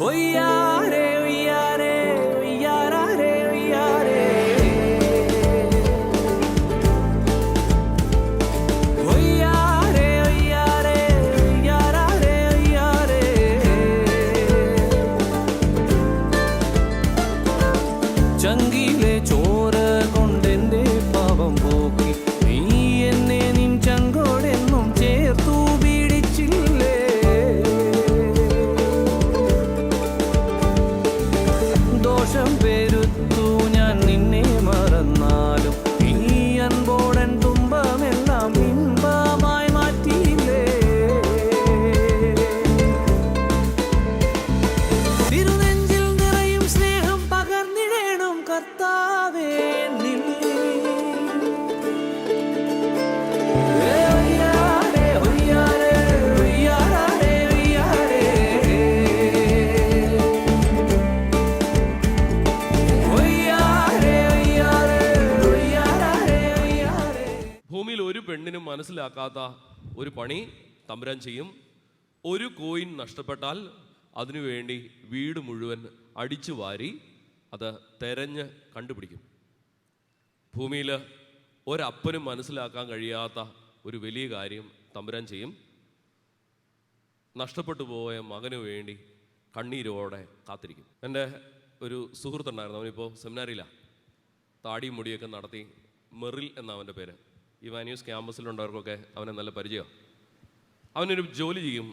ওইয়া রে ওইয়া മനസ്സിലാക്കാത്ത ഒരു പണി തമ്പുരാൻ ചെയ്യും. ഒരു കോയിൻ നഷ്ടപ്പെട്ടാൽ അതിനുവേണ്ടി വീട് മുഴുവൻ അടിച്ചു വാരി അത് തെരഞ്ഞ് കണ്ടുപിടിക്കും. ഭൂമിയിൽ ഒരപ്പനും മനസ്സിലാക്കാൻ കഴിയാത്ത ഒരു വലിയ കാര്യം തമ്പുരാൻ ചെയ്യും. നഷ്ടപ്പെട്ടു പോയ മകന് വേണ്ടി കണ്ണീരോടെ കാത്തിരിക്കും. എന്റെ ഒരു സുഹൃത്തുണ്ടായിരുന്നു. അവനിപ്പോൾ സെമിനാറിയിലാണ് താടിയും മുടിയൊക്കെ നടത്തി മെറിൽ എന്നാണ് അവന്റെ പേര്. ഈ വാന്യൂസ് ക്യാമ്പസിലുണ്ടവർക്കൊക്കെ അവനെ നല്ല പരിചയമാണ് അവനൊരു ജോലി ചെയ്യും.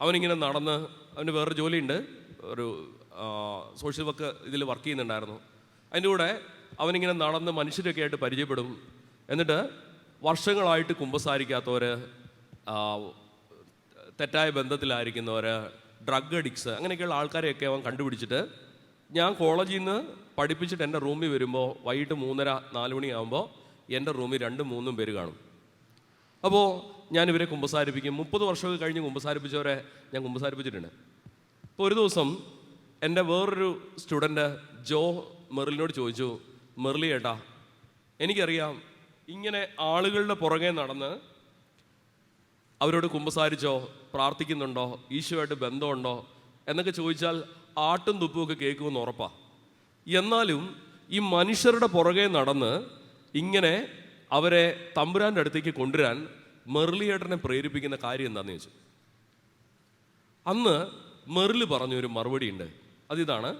അവനിങ്ങനെ നടന്ന് അവന് വേറൊരു ജോലിയുണ്ട്. ഒരു സോഷ്യൽ വർക്ക് ഇതിൽ വർക്ക് ചെയ്യുന്നുണ്ടായിരുന്നു. അതിന്റെ കൂടെ അവനിങ്ങനെ നടന്ന് മനുഷ്യരൊക്കെ ആയിട്ട് പരിചയപ്പെടും. എന്നിട്ട് വർഷങ്ങളായിട്ട് കുമ്പസാരിക്കാത്തവർ തെറ്റായ ബന്ധത്തിലായിരിക്കുന്നവർ ഡ്രഗ് അഡിക്ട്സ് അങ്ങനെയൊക്കെയുള്ള ആൾക്കാരെയൊക്കെ അവൻ കണ്ടുപിടിച്ചിട്ട് ഞാൻ കോളേജിൽ നിന്ന് പഠിപ്പിച്ചിട്ട് എന്റെ റൂമിൽ വരുമ്പോൾ വൈകിട്ട് മൂന്നര നാല് മണിയാകുമ്പോൾ എന്റെ റൂമിൽ രണ്ടും മൂന്നും പേര് കാണും. അപ്പോൾ ഞാൻ ഇവരെ കുമ്പസാരിപ്പിക്കും. മുപ്പത് വർഷമൊക്കെ കഴിഞ്ഞ് കുമ്പസാരിപ്പിച്ചവരെ ഞാൻ കുമ്പസാരിപ്പിച്ചിട്ടുണ്ട്. അപ്പോൾ ഒരു ദിവസം എന്റെ വേറൊരു സ്റ്റുഡന്റ് ജോ മെറിലിനോട് ചോദിച്ചു മെറിലി ഏട്ടാ എനിക്കറിയാം ഇങ്ങനെ ആളുകളുടെ പുറകെ നടന്ന് അവരോട് കുമ്പസാരിച്ചോ പ്രാർത്ഥിക്കുന്നുണ്ടോ ഈശോയായിട്ട് ബന്ധമുണ്ടോ എന്നൊക്കെ ചോദിച്ചാൽ ആട്ടും തുപ്പുമൊക്കെ കേൾക്കുമെന്ന് ഉറപ്പാണ് എന്നാലും ഈ മനുഷ്യരുടെ പുറകെ നടന്ന് ഇങ്ങനെ അവരെ തമ്പുരാന്റെ അടുത്തേക്ക് കൊണ്ടുവരാൻ മെറിലിയേട്ടനെ പ്രേരിപ്പിക്കുന്ന കാര്യം എന്താണെന്ന് ചോദിച്ചു. അന്ന് മെറിൽ പറഞ്ഞൊരു മറുപടി ഉണ്ട്. അതിതാണ്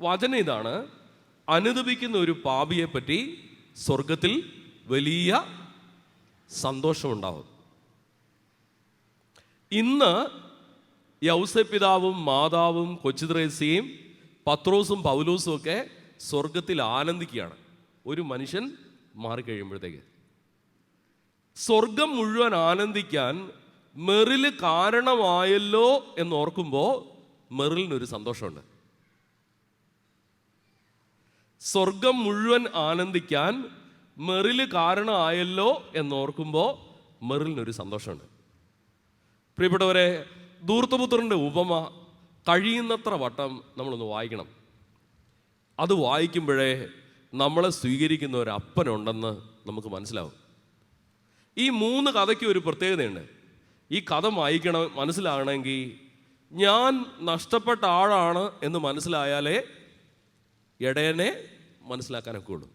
വചന ഇതാണ് അനുദപിക്കുന്ന ഒരു പാപിയെ പറ്റി സ്വർഗത്തിൽ വലിയ സന്തോഷമുണ്ടാവും. ഇന്ന് യൗസപിതാവും മാതാവും കൊച്ചുത്രേസ്യയും പത്രോസും പൗലോസും ഒക്കെ സ്വർഗത്തിൽ ആനന്ദിക്കുകയാണ്. ഒരു മനുഷ്യൻ മാറിക്കഴിയുമ്പോഴത്തേക്ക്. സ്വർഗം മുഴുവൻ ആനന്ദിക്കാൻ മെറിൽ കാരണമായല്ലോ എന്ന് ഓർക്കുമ്പോൾ മെറിലിനൊരു സന്തോഷമുണ്ട്. സ്വർഗം മുഴുവൻ ആനന്ദിക്കാൻ മെറിൽ കാരണമായല്ലോ എന്നോർക്കുമ്പോൾ മെറിലിനൊരു സന്തോഷമുണ്ട്. പ്രിയപ്പെട്ടവരെ ദൂർത്തപുത്രന്റെ ഉപമ കഴിയുന്നത്ര വട്ടം നമ്മളൊന്ന് വായിക്കണം. അത് വായിക്കുമ്പോഴേ നമ്മളെ സ്വീകരിക്കുന്ന ഒരു അപ്പനുണ്ടെന്ന് നമുക്ക് മനസ്സിലാവും. ഈ മൂന്ന് കഥയ്ക്ക് ഒരു പ്രത്യേകതയുണ്ട്. ഈ കഥ വായിക്കണം മനസ്സിലാകണമെങ്കിൽ ഞാൻ നഷ്ടപ്പെട്ട ആളാണ് എന്ന് മനസ്സിലായാലേ ഇടയനെ മനസ്സിലാക്കാനൊക്കെ ഉള്ളൂ.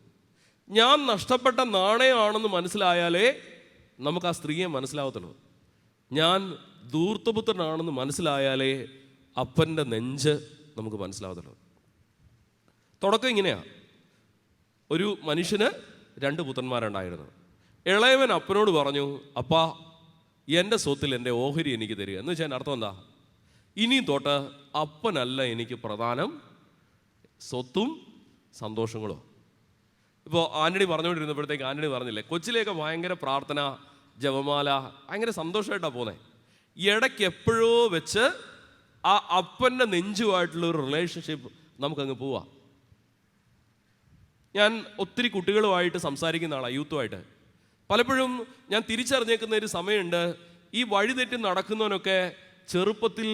ഞാൻ നഷ്ടപ്പെട്ട നാണയമാണെന്ന് മനസ്സിലായാലേ നമുക്ക് ആ സ്ത്രീയെ മനസ്സിലാവത്തുള്ളൂ. ഞാൻ ദൂർത്തപുത്രനാണെന്ന് മനസ്സിലായാലേ അപ്പന്റെ നെഞ്ച് നമുക്ക് മനസ്സിലാവത്തുള്ളൂ. തുടക്കം ഇങ്ങനെയാ. ഒരു മനുഷ്യന് രണ്ട് പുത്രന്മാരുണ്ടായിരുന്നു. ഇളയവൻ അപ്പനോട് പറഞ്ഞു അപ്പാ എന്റെ സ്വത്തിൽ എന്റെ ഓഹരി എനിക്ക് തരിക. എന്ന് വെച്ചാൽ അർത്ഥം എന്താ? ഇനി തൊട്ട് അപ്പനല്ല എനിക്ക് പ്രധാനം സ്വത്തും സന്തോഷങ്ങളും. ഇപ്പോൾ ആന്റണി പറഞ്ഞുകൊണ്ടിരുന്നപ്പോഴത്തേക്ക് ആന്റണി പറഞ്ഞില്ലേ കൊച്ചിലേക്ക് ഭയങ്കര പ്രാർത്ഥന ജപമാല ഭയങ്കര സന്തോഷമായിട്ടാണ് പോകുന്നത് ഇടയ്ക്ക് എപ്പോഴോ വെച്ച് ആ അപ്പന്റെ നെഞ്ചുമായിട്ടുള്ള ഒരു റിലേഷൻഷിപ്പ് നമുക്കങ്ങ് പോവാം. ഞാൻ ഒത്തിരി കുട്ടികളുമായിട്ട് സംസാരിക്കുന്ന ആളാണ് യൂത്തുമായിട്ട്. പലപ്പോഴും ഞാൻ തിരിച്ചറിഞ്ഞേക്കുന്ന ഒരു സമയമുണ്ട് ഈ വഴിതെറ്റി നടക്കുന്നവനൊക്കെ ചെറുപ്പത്തിൽ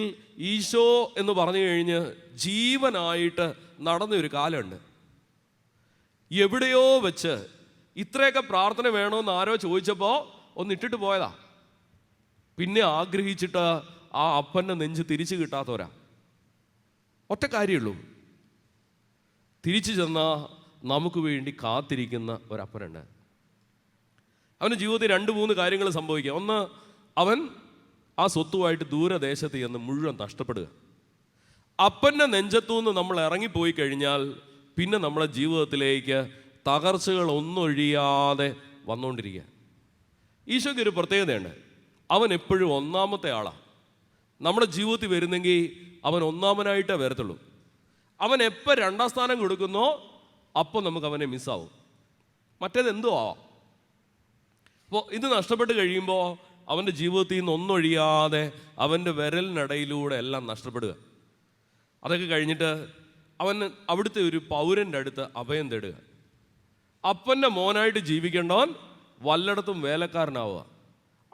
ഈശോ എന്ന് പറഞ്ഞു കഴിഞ്ഞ് ജീവനായിട്ട് നടന്ന ഒരു കാലമുണ്ട്. എവിടെയോ വെച്ച് ഇത്രയൊക്കെ പ്രാർത്ഥന വേണമെന്ന് ആരോ ചോദിച്ചപ്പോൾ ഒന്ന് ഇട്ടിട്ട് പോയതാ. പിന്നെ ആഗ്രഹിച്ചിട്ട് ആ അപ്പന്റെ നെഞ്ച് തിരിച്ചു കിട്ടാത്തവരാ. ഒറ്റ കാര്യമുള്ളൂ തിരിച്ചു ചെന്നാൽ നമുക്ക് വേണ്ടി കാത്തിരിക്കുന്ന ഒരപ്പനുണ്ട്. അവന്റെ ജീവിതത്തിൽ രണ്ട് മൂന്ന് കാര്യങ്ങൾ സംഭവിക്കുക ഒന്ന് അവൻ ആ സ്വത്തുമായിട്ട് ദൂരദേശത്ത് ചെന്ന് മുഴുവൻ നഷ്ടപ്പെടുക. അപ്പന്റെ നെഞ്ചത്തുനിന്ന് നമ്മൾ ഇറങ്ങിപ്പോയി കഴിഞ്ഞാൽ പിന്നെ നമ്മളെ ജീവിതത്തിലേക്ക് തകർച്ചകൾ ഒന്നൊഴിയാതെ വന്നുകൊണ്ടിരിക്കുക. ഈശോയ്ക്ക് ഒരു പ്രത്യേകതയുണ്ട്. അവൻ എപ്പോഴും ഒന്നാമത്തെ ആളാണ് നമ്മുടെ ജീവിതത്തിൽ വരുന്നെങ്കിൽ അവൻ ഒന്നാമനായിട്ടേ വരത്തുള്ളൂ. അവൻ എപ്പോൾ രണ്ടാം സ്ഥാനം കൊടുക്കുന്നോ അപ്പം നമുക്ക് അവനെ മിസ്സാവും. മറ്റേത് എന്തോ ആവാം. അപ്പോൾ ഇത് നഷ്ടപ്പെട്ട് കഴിയുമ്പോൾ അവന്റെ ജീവിതത്തിൽ നിന്ന് ഒന്നൊഴിയാതെ അവന്റെ വിരലിനിടയിലൂടെ എല്ലാം നഷ്ടപ്പെടുക. അതൊക്കെ കഴിഞ്ഞിട്ട് അവൻ അവിടുത്തെ ഒരു പൗരന്റെ അടുത്ത് അഭയം തേടുക. അപ്പന്റെ മോനായിട്ട് ജീവിക്കേണ്ടവൻ വല്ലയിടത്തും വേലക്കാരനാവുക.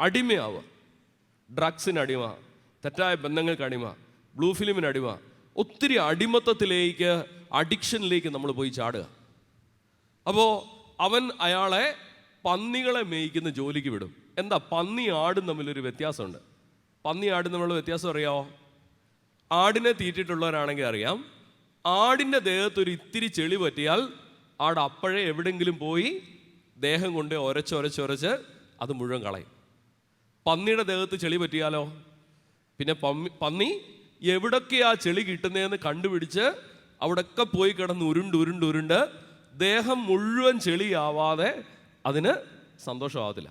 അടിമയാവുക. ഡ്രഗ്സിന് അടിമ. തെറ്റായ ബന്ധങ്ങൾക്ക് അടിമ ബ്ലൂ ഫിലിമിന് അടിമ. ഒത്തിരി അടിമത്തത്തിലേക്ക് അഡിക്ഷനിലേക്ക് നമ്മൾ പോയി ചാടുക. അപ്പോൾ അവൻ അയാളെ പന്നികളെ മേയ്ക്കുന്ന ജോലിക്ക് വിടും. എന്താ? പന്നി ആടും തമ്മിലൊരു വ്യത്യാസമുണ്ട്. പന്നി ആടും തമ്മിലുള്ള വ്യത്യാസം അറിയാമോ ആടിനെ തീറ്റിട്ടുള്ളവരാണെങ്കിൽ അറിയാം. ആടിന്റെ ദേഹത്തൊരു ഇത്തിരി ചെളി പറ്റിയാൽ ആട് അപ്പോഴേ എവിടെങ്കിലും പോയി ദേഹം കൊണ്ട് ഒരച്ചൊരച്ചൊരച്ച് അത് മുഴുവൻ കളയും. പന്നിയുടെ ദേഹത്ത് ചെളി പറ്റിയാലോ? പിന്നെ പന്നി പന്നി എവിടൊക്കെയാ ചെളി കിട്ടുന്നതെന്ന് കണ്ടുപിടിച്ച് അവിടൊക്കെ പോയി കിടന്ന് ഉരുണ്ട് ഉരുണ്ട് ഉരുണ്ട് ദേഹം മുഴുവൻ ചെളിയാവാതെ അതിന് സന്തോഷമാവത്തില്ല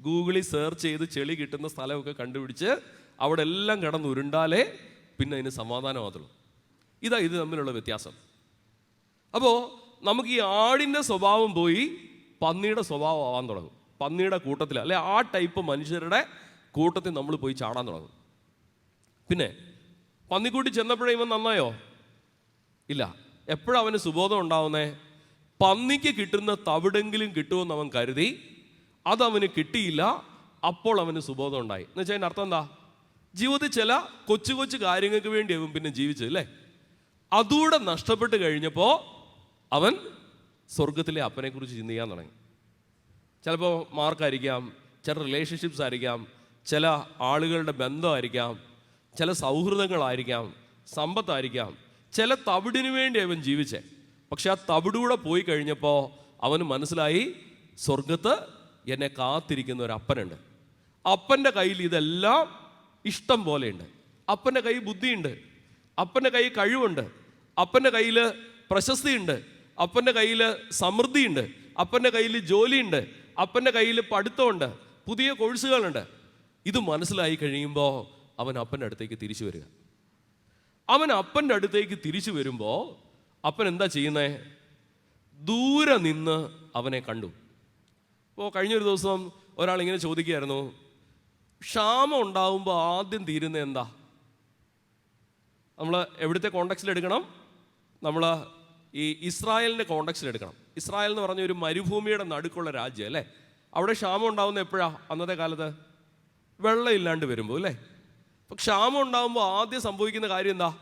ഗൂഗിളിൽ സെർച്ച് ചെയ്ത് ചെളി കിട്ടുന്ന സ്ഥലമൊക്കെ കണ്ടുപിടിച്ച് അവിടെ എല്ലാം കിടന്ന് ഉരുണ്ടാലേ പിന്നെ അതിന് സമാധാനമാകത്തുള്ളൂ. ഇതാ ഇത് തമ്മിലുള്ള വ്യത്യാസം. അപ്പോൾ നമുക്ക് ഈ ആടിന്റെ സ്വഭാവം പോയി പന്നിയുടെ സ്വഭാവം ആവാൻ തുടങ്ങും. പന്നിയുടെ കൂട്ടത്തിൽ അല്ലെ ആ ടൈപ്പ് മനുഷ്യരുടെ കൂട്ടത്തിൽ നമ്മൾ പോയി ചാടാൻ തുടങ്ങും. പിന്നെ പന്നിക്കൂട്ടി ചെന്നപ്പോഴേ ഇവൻ നന്നായോ? ഇല്ല. എപ്പോഴവന് സുബോധം ഉണ്ടാവുന്നേ? പന്നിക്ക് കിട്ടുന്ന തവിടെങ്കിലും കിട്ടുമെന്ന് അവൻ കരുതി. അതവന് കിട്ടിയില്ല. അപ്പോൾ അവന് സുബോധം ഉണ്ടായി. എന്ന് വെച്ചാൽ അതിന്റെ അർത്ഥം എന്താ? ജീവിതത്തിൽ ചില കൊച്ചു കൊച്ചു കാര്യങ്ങൾക്ക് വേണ്ടി അവൻ പിന്നെ ജീവിച്ചത് അല്ലേ? അതുകൂടെ നഷ്ടപ്പെട്ട് കഴിഞ്ഞപ്പോൾ അവൻ സ്വർഗത്തിലെ അപ്പനെക്കുറിച്ച് ചിന്തിക്കാൻ തുടങ്ങി. ചിലപ്പോൾ മാർക്കായിരിക്കാം ചില റിലേഷൻഷിപ്സ് ആയിരിക്കാം ചില ആളുകളുടെ ബന്ധമായിരിക്കാം ചില സൗഹൃദങ്ങളായിരിക്കാം സമ്പത്തായിരിക്കാം. ചില തവിടിന് വേണ്ടി അവൻ ജീവിച്ചേ. പക്ഷെ ആ തവിടൂടെ പോയി കഴിഞ്ഞപ്പോൾ അവന് മനസ്സിലായി സ്വർഗത്ത് എന്നെ കാത്തിരിക്കുന്ന ഒരു അപ്പനുണ്ട്. അപ്പന്റെ കയ്യിൽ ഇതെല്ലാം ഇഷ്ടം പോലെയുണ്ട്. അപ്പന്റെ കയ്യിൽ ബുദ്ധിയുണ്ട്. അപ്പന്റെ കയ്യിൽ കഴിവുണ്ട്. അപ്പന്റെ കയ്യിൽ പ്രശസ്തിയുണ്ട്. അപ്പന്റെ കയ്യിൽ സമൃദ്ധിയുണ്ട്. അപ്പന്റെ കയ്യിൽ ജോലിയുണ്ട്. അപ്പന്റെ കയ്യിൽ പഠിത്തമുണ്ട്. പുതിയ കോഴ്സുകളുണ്ട്. ഇത് മനസ്സിലായി കഴിയുമ്പോൾ അവൻ അപ്പന്റെ അടുത്തേക്ക് തിരിച്ചു വരിക. അവൻ അപ്പന്റെ അടുത്തേക്ക് തിരിച്ചു വരുമ്പോൾ അപ്പൻ എന്താ ചെയ്യുന്നേ? ദൂരെ നിന്ന് അവനെ കണ്ടു. അപ്പോൾ കഴിഞ്ഞൊരു ദിവസം ഒരാൾ ഇങ്ങനെ ചോദിക്കുകയായിരുന്നു ക്ഷാമം ഉണ്ടാവുമ്പോൾ ആദ്യം തീരുന്ന എന്താ? നമ്മൾ എവിടുത്തെ കോണ്ടക്സ്റ്റിൽ എടുക്കണം? നമ്മൾ ഈ ഇസ്രായേലിന്റെ കോണ്ടക്സ്റ്റിൽ എടുക്കണം. ഇസ്രായേൽ എന്ന് പറഞ്ഞ ഒരു മരുഭൂമിയുടെ നടുക്കുള്ള രാജ്യം അല്ലേ? അവിടെ ക്ഷാമം ഉണ്ടാവുന്ന എപ്പോഴാണ് അന്നത്തെ കാലത്ത് വെള്ളം ഇല്ലാണ്ട് വരുമ്പോൾ അല്ലേ? അപ്പം ക്ഷാമം ഉണ്ടാകുമ്പോൾ ആദ്യം സംഭവിക്കുന്ന കാര്യം എന്താ?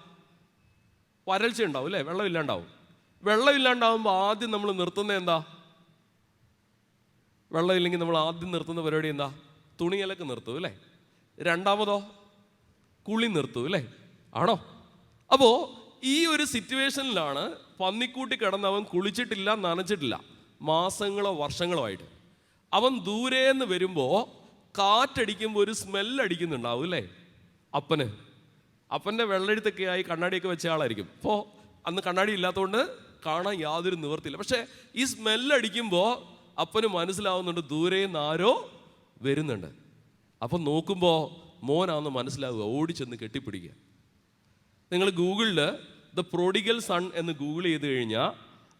വരൾച്ച ഉണ്ടാവും അല്ലേ? വെള്ളം ഇല്ലാണ്ടാവും. വെള്ളം ഇല്ലാണ്ടാവുമ്പോൾ ആദ്യം നമ്മൾ നിർത്തുന്നത് എന്താ? വെള്ളമില്ലെങ്കിൽ നമ്മൾ ആദ്യം നിർത്തുന്ന പരിപാടി എന്താ? തുണിയലൊക്കെ നിർത്തും അല്ലേ? രണ്ടാമതോ? കുളി നിർത്തും അല്ലേ? ആണോ? അപ്പോൾ ഈ ഒരു സിറ്റുവേഷനിലാണ് പന്നിക്കൂട്ടി അവൻ കുളിച്ചിട്ടില്ല നനച്ചിട്ടില്ല. മാസങ്ങളോ വർഷങ്ങളോ ആയിട്ട്. അവൻ ദൂരേന്ന് വരുമ്പോൾ കാറ്റടിക്കുമ്പോൾ ഒരു സ്മെല്ല് അടിക്കുന്നുണ്ടാവും അല്ലേ? അപ്പന്. അപ്പന്റെ വെള്ളെഴുത്തൊക്കെ ആയി കണ്ണാടിയൊക്കെ വെച്ച ആളായിരിക്കും. അപ്പോൾ അന്ന് കണ്ണാടി ഇല്ലാത്തതുകൊണ്ട് കാണാൻ യാതൊരു നിവർത്തിയില്ല. പക്ഷേ ഈ സ്മെല്ലടിക്കുമ്പോൾ അപ്പന് മനസ്സിലാവുന്നുണ്ട് ദൂരെ നിന്ന് ആരോ വരുന്നുണ്ട്. അപ്പം നോക്കുമ്പോൾ മോനാണെന്ന് മനസ്സിലാവുക ഓടി ചെന്ന് കെട്ടിപ്പിടിക്കുക. നിങ്ങൾ ഗൂഗിളിൽ ദ പ്രോഡിഗൽ സൺ എന്ന് ഗൂഗിൾ ചെയ്ത് കഴിഞ്ഞാൽ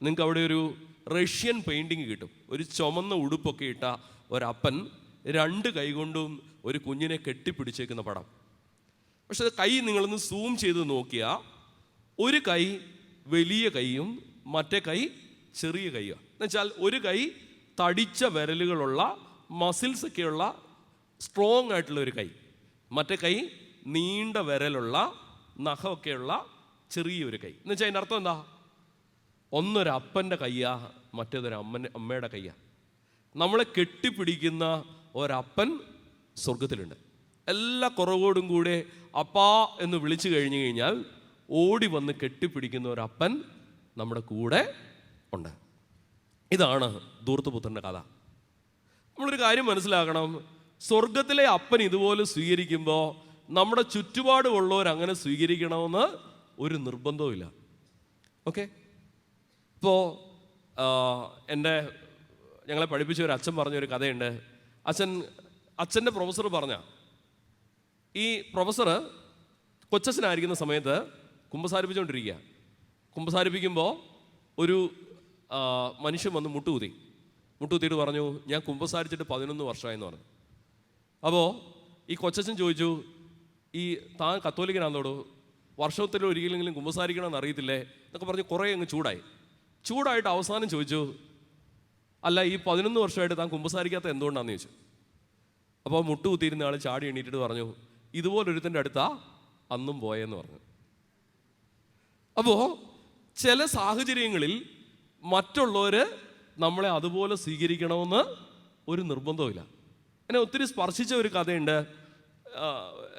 നിങ്ങൾക്ക് അവിടെ ഒരു റഷ്യൻ പെയിന്റിങ് കിട്ടും. ഒരു ചുമന്ന ഉടുപ്പൊക്കെ ഇട്ട ഒരപ്പൻ രണ്ട് കൈകൊണ്ടും ഒരു കുഞ്ഞിനെ കെട്ടിപ്പിടിച്ചേക്കുന്ന പടം. പക്ഷെ കൈ നിങ്ങളൊന്ന് സൂം ചെയ്ത് നോക്കിയാൽ ഒരു കൈ വലിയ കൈയും മറ്റേ കൈ ചെറിയ കൈയും എന്നുവെച്ചാൽ ഒരു കൈ തടിച്ച വിരലുകളുള്ള മസിൽസ് ഒക്കെയുള്ള സ്ട്രോങ് ആയിട്ടുള്ള ഒരു കൈ മറ്റേ കൈ നീണ്ട വിരലുള്ള നഖമൊക്കെയുള്ള ചെറിയൊരു കൈ. എന്ന് വെച്ചാൽ അതിന്റെ അർത്ഥം എന്താ? ഒന്നൊരു അപ്പന്റെ കയ്യാ മറ്റേതൊരു അമ്മന്റെ അമ്മയുടെ കയ്യാ നമ്മളെ കെട്ടിപ്പിടിക്കുന്ന ഒരപ്പൻ സ്വർഗത്തിലുണ്ട് എല്ലാ കുറവോടും കൂടെ അപ്പാ എന്ന് വിളിച്ചു കഴിഞ്ഞു കഴിഞ്ഞാൽ ഓടി വന്ന് കെട്ടിപ്പിടിക്കുന്ന ഒരപ്പൻ നമ്മുടെ കൂടെ ഉണ്ട്. ഇതാണ് ദൂർത്തുപുത്രന്റെ കഥ. നമ്മളൊരു കാര്യം മനസ്സിലാക്കണം. സ്വർഗത്തിലെ അപ്പൻ ഇതുപോലെ സ്വീകരിക്കുമ്പോൾ നമ്മുടെ ചുറ്റുപാടുമുള്ളവർ അങ്ങനെ സ്വീകരിക്കണമെന്ന് ഒരു നിർബന്ധവുമില്ല. ഓക്കെ? ഇപ്പോൾ എന്റെ ഞങ്ങളെ പഠിപ്പിച്ച ഒരു അച്ഛൻ പറഞ്ഞൊരു കഥയുണ്ട്. അച്ഛൻ അച്ഛന്റെ പ്രൊഫസർ പറഞ്ഞ ഈ പ്രൊഫസർ കൊച്ചസിനായിരിക്കുന്ന സമയത്ത് കുമ്പസാരിപ്പിച്ചുകൊണ്ടിരിക്കുക കുമ്പസാരിപ്പിക്കുമ്പോൾ ഒരു മനുഷ്യൻ വന്ന് മുട്ടുകുത്തി. മുട്ടുകുത്തിയിട്ട് പറഞ്ഞു ഞാൻ കുമ്പസാരിച്ചിട്ട് പതിനൊന്ന് വർഷമായെന്ന് പറഞ്ഞു. അപ്പോൾ ഈ കൊച്ചച്ഛൻ ചോദിച്ചു ഈ താൻ കത്തോലിക്കനാന്നോടു വർഷത്തിൽ ഒരിക്കലെങ്കിലും കുമ്പസാരിക്കണമെന്ന് അറിയത്തില്ലേ? എന്നൊക്കെ പറഞ്ഞ് കുറേ അങ്ങ് ചൂടായി. ചൂടായിട്ട് അവസാനം ചോദിച്ചു അല്ല ഈ പതിനൊന്ന് വർഷമായിട്ട് താൻ കുമ്പസാരിക്കാത്ത എന്തുകൊണ്ടാണെന്ന് ചോദിച്ചു? അപ്പോൾ മുട്ടുകുത്തിയിരുന്ന ആൾ ചാടി എണീറ്റിട്ട് പറഞ്ഞു ഇതുപോലൊരുത്തന്റെ അടുത്താ അന്നും പോയെന്ന് പറഞ്ഞു. അപ്പോൾ ചില സാഹചര്യങ്ങളിൽ മറ്റുള്ളവർ നമ്മളെ അതുപോലെ സ്വീകരിക്കണമെന്ന് ഒരു നിർബന്ധവുമില്ല. എന്നെ ഒത്തിരി സ്പർശിച്ച ഒരു കഥയുണ്ട്.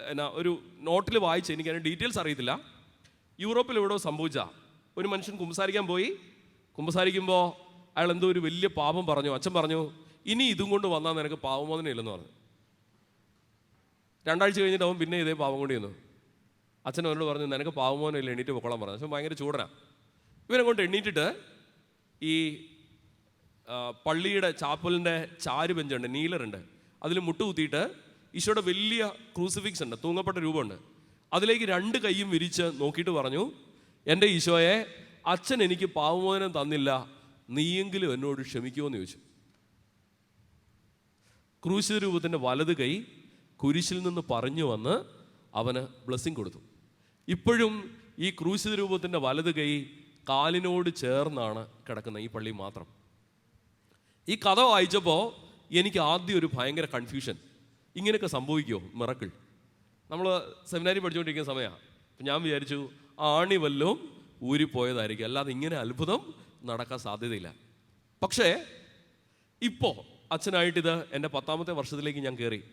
എന്നാ ഒരു നോട്ടിൽ വായിച്ച് എനിക്ക് അതിന്റെ ഡീറ്റെയിൽസ് അറിയത്തില്ല. യൂറോപ്പിൽ എവിടെയോ സംഭവിച്ച. ഒരു മനുഷ്യൻ കുമ്പസാരിക്കാൻ പോയി. കുമ്പസാരിക്കുമ്പോൾ അയാൾ എന്തോ ഒരു വലിയ പാപം പറഞ്ഞു. അച്ഛൻ പറഞ്ഞു ഇനി ഇതും കൊണ്ട് വന്നാൽ നിനക്ക് പാപമോചനം ഇല്ലെന്ന് പറഞ്ഞു. രണ്ടാഴ്ച കഴിഞ്ഞിട്ട് അവൻ പിന്നെ ഇതേ പാവം കൊണ്ട് ചെന്നു. അച്ഛൻ അവനോട് പറഞ്ഞു നിനക്ക് പാവമോനം ഇല്ല എണീറ്റ് പൊക്കോളം പറഞ്ഞു അച്ഛൻ ഭയങ്കര ചൂടനാ. ഇവനെ കൊണ്ട് എണ്ണീറ്റിട്ട് ഈ പള്ളിയുടെ ചാപ്പലിന്റെ ചാരു ബെഞ്ചുണ്ട് നീലറുണ്ട്. അതിൽ മുട്ട് കുത്തിയിട്ട് ഈശോയുടെ വലിയ ക്രൂസിഫിക്സ് ഉണ്ട് തൂങ്ങപ്പെട്ട രൂപമുണ്ട്. അതിലേക്ക് രണ്ട് കൈയും വിരിച്ച് നോക്കിയിട്ട് പറഞ്ഞു എന്റെ ഈശോയെ അച്ഛൻ എനിക്ക് പാവമോചനം തന്നില്ല നീയെങ്കിലും എന്നോട് ക്ഷമിക്കുമോ? എന്ന് ചോദിച്ചു. ക്രൂശിത രൂപത്തിന്റെ വലത് കൈ കുരിശിൽ നിന്ന് പറഞ്ഞു വന്ന് അവന് ബ്ലെസ്സിങ് കൊടുത്തു. ഇപ്പോഴും ഈ ക്രൂശിത രൂപത്തിന്റെ വലത് കൈ കാലിനോട് ചേർന്നാണ് കിടക്കുന്നത് ഈ പള്ളി മാത്രം. ഈ കഥ വായിച്ചപ്പോൾ എനിക്ക് ആദ്യം ഒരു ഭയങ്കര കൺഫ്യൂഷൻ ഇങ്ങനെയൊക്കെ സംഭവിക്കുമോ മിറക്കിൾ നമ്മൾ സെമിനാരി പഠിച്ചുകൊണ്ടിരിക്കുന്ന സമയമാണ് അപ്പം ഞാൻ വിചാരിച്ചു ആണി വല്ലതും ഊരിപ്പോയതായിരിക്കും. അല്ലാതെ ഇങ്ങനെ അത്ഭുതം നടക്കാൻ സാധ്യതയില്ല. പക്ഷേ ഇപ്പോൾ അച്ഛനായിട്ടിത് എന്റെ പത്താമത്തെ വർഷത്തിലേക്ക് ഞാൻ കയറി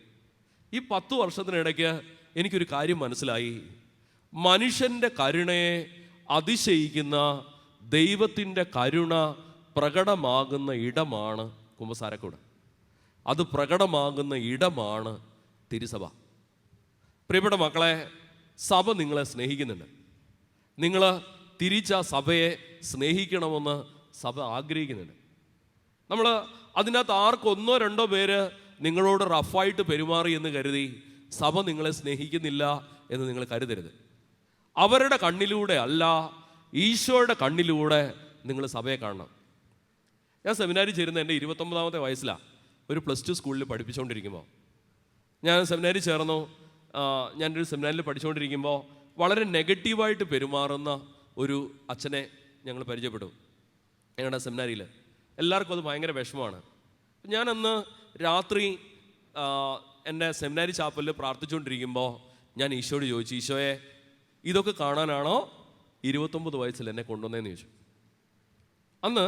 ഈ പത്ത് വർഷത്തിനിടയ്ക്ക് എനിക്കൊരു കാര്യം മനസ്സിലായി. മനുഷ്യന്റെ കരുണയെ അതിശയിക്കുന്ന ദൈവത്തിന്റെ കരുണ പ്രകടമാകുന്ന ഇടമാണ് കുമ്പസാരക്കൂട്. അത് പ്രകടമാകുന്ന ഇടമാണ് തിരുസഭ. പ്രിയപ്പെട്ട മക്കളെ സഭ നിങ്ങളെ സ്നേഹിക്കുന്നുണ്ട്. നിങ്ങൾ തിരിച്ച സഭയെ സ്നേഹിക്കണമെന്ന് സഭ ആഗ്രഹിക്കുന്നുണ്ട്. നമ്മൾ അതിനകത്ത് ആർക്കൊന്നോ രണ്ടോ പേര് നിങ്ങളോട് റഫായിട്ട് പെരുമാറി എന്ന് കരുതി സഭ നിങ്ങളെ സ്നേഹിക്കുന്നില്ല എന്ന് നിങ്ങൾ കരുതരുത്. അവരുടെ കണ്ണിലൂടെ അല്ല ഈശോയുടെ കണ്ണിലൂടെ നിങ്ങൾ സഭയെ കാണണം. ഞാൻ സെമിനാരി ചേരുന്ന എന്റെ ഇരുപത്തൊമ്പതാമത്തെ വയസ്സിലാണ് ഒരു പ്ലസ് ടു സ്കൂളിൽ പഠിപ്പിച്ചുകൊണ്ടിരിക്കുമ്പോൾ ഞാൻ സെമിനാരി ചേർന്നു. ഒരു സെമിനാരിൽ പഠിച്ചുകൊണ്ടിരിക്കുമ്പോൾ വളരെ നെഗറ്റീവായിട്ട് പെരുമാറുന്ന ഒരു അച്ഛനെ ഞങ്ങൾ പരിചയപ്പെട്ടു. ഞങ്ങളുടെ സെമിനാരിയിൽ എല്ലാവർക്കും അത് ഭയങ്കര വിഷമമാണ്. ഞാനന്ന് രാത്രി എന്റെ സെമിനാരി ചാപ്പലിൽ പ്രാർത്ഥിച്ചുകൊണ്ടിരിക്കുമ്പോൾ ഞാൻ ഈശോയോട് ചോദിച്ചു ഈശോയെ ഇതൊക്കെ കാണാനാണോ ഇരുപത്തൊമ്പത് വയസ്സിൽ എന്നെ കൊണ്ടുവന്നതെന്ന് ചോദിച്ചു. അന്ന്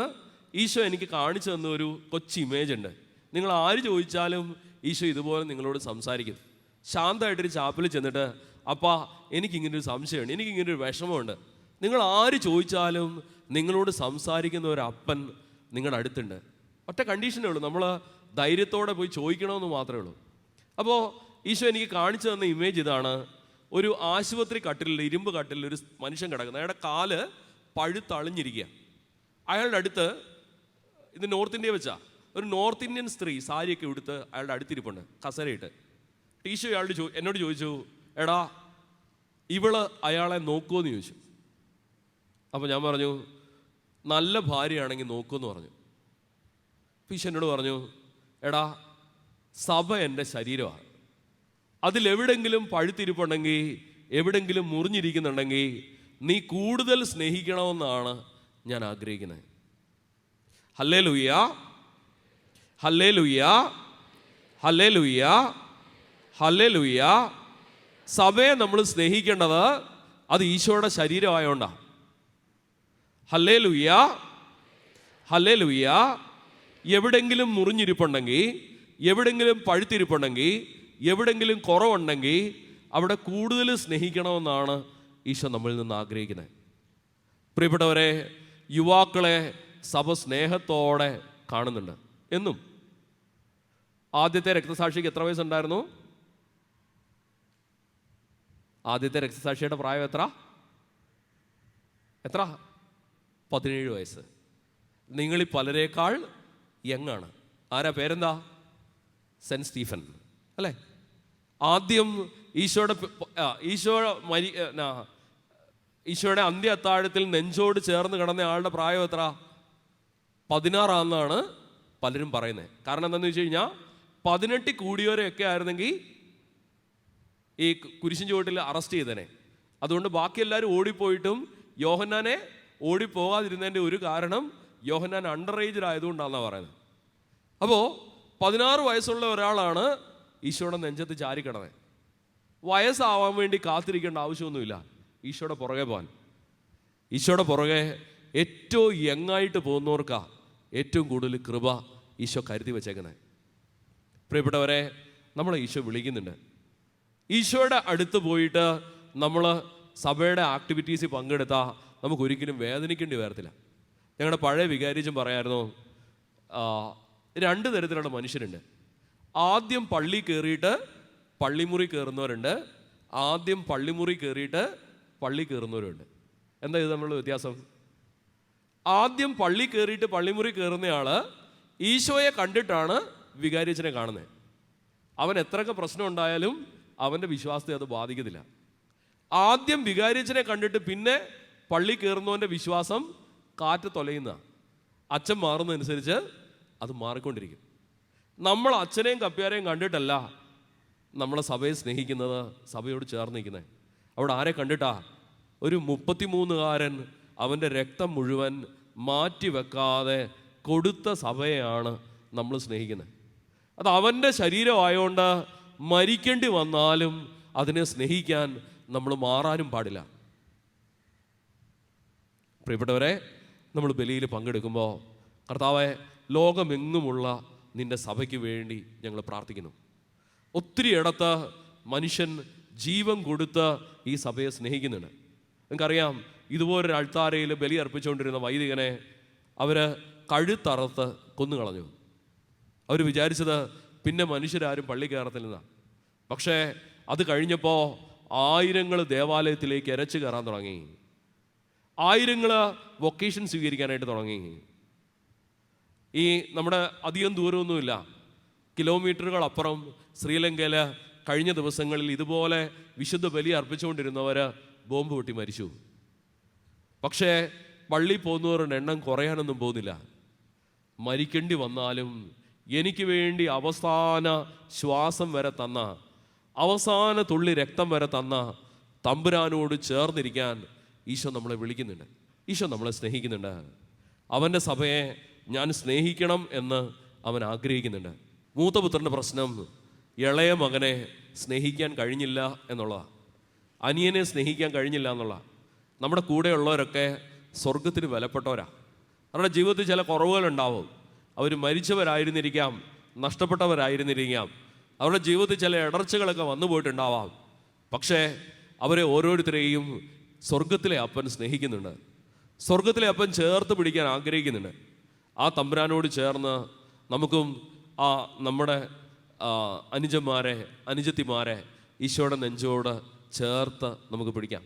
ഈശോ എനിക്ക് കാണിച്ചു തന്ന ഒരു കൊച്ചു ഇമേജ് ഉണ്ട്. നിങ്ങൾ ആര് ചോദിച്ചാലും ഈശോ ഇതുപോലെ നിങ്ങളോട് സംസാരിക്കും. ശാന്തമായിട്ടൊരു ചാപ്പലിൽ ചെന്നിട്ട് അപ്പാ എനിക്കിങ്ങനൊരു സംശയമുണ്ട് എനിക്കിങ്ങനൊരു വിഷമമുണ്ട്. നിങ്ങൾ ആര് ചോദിച്ചാലും നിങ്ങളോട് സംസാരിക്കുന്ന ഒരു അപ്പൻ നിങ്ങളുടെ അടുത്തുണ്ട്. ഒറ്റ കണ്ടീഷനേ ഉള്ളൂ. നമ്മൾ ധൈര്യത്തോടെ പോയി ചോദിക്കണമെന്ന് മാത്രമേ ഉള്ളൂ. അപ്പോൾ ഈശോ എനിക്ക് കാണിച്ചു തന്ന ഇമേജ് ഇതാണ്. ഒരു ആശുപത്രി കട്ടിലിൽ ഇരുമ്പ് കട്ടിലിൽ ഒരു മനുഷ്യൻ കിടക്കുന്നത്. അയാളുടെ കാൽ പഴുത്തളിഞ്ഞിരിക്കുക. അയാളുടെ അടുത്ത് ഇത് നോർത്ത് ഇന്ത്യ വെച്ചാ ഒരു നോർത്ത് ഇന്ത്യൻ സ്ത്രീ സാരിയൊക്കെ ഉടുത്ത് അയാളുടെ അടുത്തിരിപ്പുണ്ട് കസരയിട്ട്. ടീഷോ അയാളോട് ചോ എന്നോട് ചോദിച്ചു എടാ ഇവൾ അയാളെ നോക്കുമെന്ന് ചോദിച്ചു. അപ്പോൾ ഞാൻ പറഞ്ഞു നല്ല ഭാര്യയാണെങ്കിൽ നോക്കുമെന്ന് പറഞ്ഞു. ഈശോ എന്നോട് പറഞ്ഞു എടാ സഭ എന്റെ ശരീരമാണ്. അതിലെവിടെങ്കിലും പഴുത്തിരിപ്പുണ്ടെങ്കിൽ എവിടെങ്കിലും മുറിഞ്ഞിരിക്കുന്നുണ്ടെങ്കിൽ നീ കൂടുതൽ സ്നേഹിക്കണമെന്നാണ് ഞാൻ ആഗ്രഹിക്കുന്നത്. ഹല്ലേ ലുയ്യ ഹല്ലേ ലുയ്യ ഹല്ലേ ലുയ്യ ഹല്ലേ ലുയ്യ സഭയെ നമ്മൾ സ്നേഹിക്കേണ്ടത് അത് ഈശോയുടെ ശരീരമായോണ്ടാണ്. ഹല്ലേ ലുയ്യ ഹല്ലേ ലുയ്യ എവിടെങ്കിലും മുറിഞ്ഞിരിപ്പുണ്ടെങ്കിൽ എവിടെങ്കിലും പഴുത്തിരിപ്പുണ്ടെങ്കിൽ എവിടെങ്കിലും കുറവുണ്ടെങ്കിൽ അവിടെ കൂടുതൽ സ്നേഹിക്കണമെന്നാണ് ഈശോ നമ്മളിൽ നിന്ന് ആഗ്രഹിക്കുന്നത്. പ്രിയപ്പെട്ടവരെ യുവാക്കളെ സഭ സ്നേഹത്തോടെ കാണുന്നുണ്ട്. എന്നും. ആദ്യത്തെ രക്തസാക്ഷിക്ക് എത്ര വയസ്സുണ്ടായിരുന്നു? ആദ്യത്തെ രക്തസാക്ഷിയുടെ പ്രായം എത്ര? എത്ര? പതിനേഴ് വയസ്സ്. നിങ്ങളിൽ പലരേക്കാൾ യങ്ങാണ്. ആരാ പേരെന്താ? Saint Stephen. അല്ലേ? ആദ്യം ഈശോയുടെ ഈശോ മരി ഈശോയുടെ അന്ത്യ അത്താഴത്തിൽ നെഞ്ചോട് ചേർന്ന് കിടന്ന ആളുടെ പ്രായം എത്ര? പതിനാറാണെന്നാണ് പലരും പറയുന്നത് കാരണം എന്താണെന്ന് വെച്ച് കഴിഞ്ഞാൽ പതിനെട്ട് കൂടിയവരെയൊക്കെ ആയിരുന്നെങ്കിൽ ഈ കുരിശിൻ ചുവട്ടിൽ അറസ്റ്റ് ചെയ്തേനെ. അതുകൊണ്ട് ബാക്കി എല്ലാവരും ഓടിപ്പോയിട്ടും യോഹന്നാനെ ഓടിപ്പോകാതിരുന്നതിന്റെ ഒരു കാരണം യോഹന്നാൻ അണ്ടർ ഏജ്ഡ് ആയതുകൊണ്ടാണെന്നാണ് പറയുന്നത് അപ്പോൾ പതിനാറ് വയസ്സുള്ള ഒരാളാണ് ഈശോയുടെ നെഞ്ചത്ത് ചാരിക്കിടന്നത് വയസ്സാവാൻ വേണ്ടി കാത്തിരിക്കേണ്ട ആവശ്യമൊന്നുമില്ല. ഈശോയുടെ പുറകെ പോകാൻ. ഈശോയുടെ പുറകെ ഏറ്റവും യങ്ങായിട്ട് പോകുന്നവർക്കാ ഏറ്റവും കൂടുതൽ കൃപ ഈശോ കരുതി വെച്ചേക്കുന്നത്. പ്രിയപ്പെട്ടവരെ നമ്മളെ ഈശോ വിളിക്കുന്നുണ്ട്. ഈശോയുടെ അടുത്ത് പോയിട്ട് നമ്മൾ സഭയുടെ ആക്ടിവിറ്റീസിൽ പങ്കെടുത്താൽ നമുക്കൊരിക്കലും വേദനിക്കേണ്ടി വരത്തില്ല. ഞങ്ങളുടെ പഴയ വികാരിച്ചും പറയായിരുന്നു രണ്ട് തരത്തിലുള്ള മനുഷ്യരുണ്ട്. ആദ്യം പള്ളി കയറിയിട്ട് പള്ളിമുറി കയറുന്നവരുണ്ട് ആദ്യം പള്ളിമുറി കയറിയിട്ട് പള്ളി കയറുന്നവരുണ്ട് എന്താ ഇത് തമ്മിലുള്ള വ്യത്യാസം? ആദ്യം പള്ളി കയറിയിട്ട് പള്ളിമുറി കയറുന്നയാൾ ഈശോയെ കണ്ടിട്ടാണ് വികാരിച്ചനെ കാണുന്നത് അവൻ എത്രയൊക്കെ പ്രശ്നം ഉണ്ടായാലും അവന്റെ വിശ്വാസത്തെ അത് ബാധിക്കത്തില്ല. ആദ്യം വികാരിച്ചനെ കണ്ടിട്ട് പിന്നെ പള്ളി കയറുന്നവന്റെ വിശ്വാസം കാറ്റ് തൊലയുന്ന അച്ഛൻ മാറുന്നതനുസരിച്ച് അത് മാറിക്കൊണ്ടിരിക്കും. നമ്മൾ അച്ഛനെയും കപ്പ്യാരെയും കണ്ടിട്ടല്ല നമ്മളെ സഭയെ സ്നേഹിക്കുന്നത് സഭയോട് ചേർന്ന് നിൽക്കുന്നത്. അവിടെ ആരെ കണ്ടിട്ടാ? ഒരു മുപ്പത്തിമൂന്നുകാരൻ അവന്റെ രക്തം മുഴുവൻ മാറ്റി വെക്കാതെ കൊടുത്ത സഭയാണ് നമ്മൾ സ്നേഹിക്കുന്നത്. അത് അവന്റെ ശരീരമായതുകൊണ്ട് മരിക്കേണ്ടി വന്നാലും അതിനെ സ്നേഹിക്കാൻ നമ്മൾ മാറാനും പാടില്ല. പ്രിയപ്പെട്ടവരെ നമ്മൾ ബലിയിൽ പങ്കെടുക്കുമ്പോൾ കർത്താവെ ലോകമെങ്ങുമുള്ള നിന്റെ സഭയ്ക്ക് വേണ്ടി ഞങ്ങൾ പ്രാർത്ഥിക്കുന്നു. ഒത്തിരി ഇടത്ത് മനുഷ്യൻ ജീവൻ കൊടുത്ത് ഈ സഭയെ സ്നേഹിക്കുന്നുണ്ട്. നിങ്ങൾക്കറിയാം ഇതുപോലൊരു അൾത്താരയിൽ ബലി അർപ്പിച്ചുകൊണ്ടിരുന്ന വൈദികനെ അവർ കഴുത്തറുത്ത് കൊന്നുകളഞ്ഞു. അവർ വിചാരിച്ചത് പിന്നെ മനുഷ്യരാരും പള്ളി കയറത്തില്ലെന്നാണ് പക്ഷേ അത് കഴിഞ്ഞപ്പോൾ ആയിരങ്ങൾ ദേവാലയത്തിലേക്ക് ഇരച്ചു കയറാൻ തുടങ്ങി. ആയിരങ്ങൾ വൊക്കേഷൻ സ്വീകരിക്കാനായിട്ട് തുടങ്ങി. ഈ നമ്മുടെ അധികം ദൂരമൊന്നുമില്ല. കിലോമീറ്ററുകൾ അപ്പുറം ശ്രീലങ്കയിൽ കഴിഞ്ഞ ദിവസങ്ങളിൽ ഇതുപോലെ വിശുദ്ധ ബലി അർപ്പിച്ചുകൊണ്ടിരുന്നവർ ബോംബ് പൊട്ടി മരിച്ചു. പക്ഷേ പള്ളി പോകുന്നവരുടെ എണ്ണം കുറയാനൊന്നും പോകുന്നില്ല. മരിക്കേണ്ടി വന്നാലും എനിക്ക് വേണ്ടി അവസാന ശ്വാസം വരെ തന്ന അവസാന തുള്ളി രക്തം വരെ തന്ന തമ്പുരാനോട് ചേർന്നിരിക്കാൻ ഈശോ നമ്മളെ വിളിക്കുന്നുണ്ട്. ഈശോ നമ്മളെ സ്നേഹിക്കുന്നുണ്ട്. അവന്റെ സഭയെ ഞാൻ സ്നേഹിക്കണം എന്ന് അവൻ ആഗ്രഹിക്കുന്നുണ്ട്. മൂത്തപുത്രന്റെ പ്രശ്നം ഇളയ മകനെ സ്നേഹിക്കാൻ കഴിഞ്ഞില്ല എന്നുള്ളതാണ് അനിയനെ സ്നേഹിക്കാൻ കഴിഞ്ഞില്ല എന്നുള്ളതാണ് നമ്മുടെ കൂടെയുള്ളവരൊക്കെ സ്വർഗത്തിന് വിലപ്പെട്ടവരാണ് അവരുടെ ജീവിതത്തിൽ ചില കുറവുകളുണ്ടാവും. അവർ മരിച്ചവരായിരുന്നിരിക്കാം നഷ്ടപ്പെട്ടവരായിരുന്നിരിക്കാം. അവരുടെ ജീവിതത്തിൽ ചില ഇടർച്ചകളൊക്കെ വന്നു പോയിട്ടുണ്ടാവാം. പക്ഷേ അവരെ ഓരോരുത്തരെയും സ്വർഗത്തിലെ അപ്പൻ സ്നേഹിക്കുന്നുണ്ട്. സ്വർഗത്തിലെ അപ്പൻ ചേർത്ത് പിടിക്കാൻ ആഗ്രഹിക്കുന്നുണ്ട്. ആ തമ്പുരാനോട് ചേർന്ന് നമുക്കും ആ നമ്മുടെ അനുജന്മാരെ അനുജത്തിമാരെ ഈശോയുടെ നെഞ്ചോട് ചേർത്ത് നമുക്ക് പിടിക്കാം.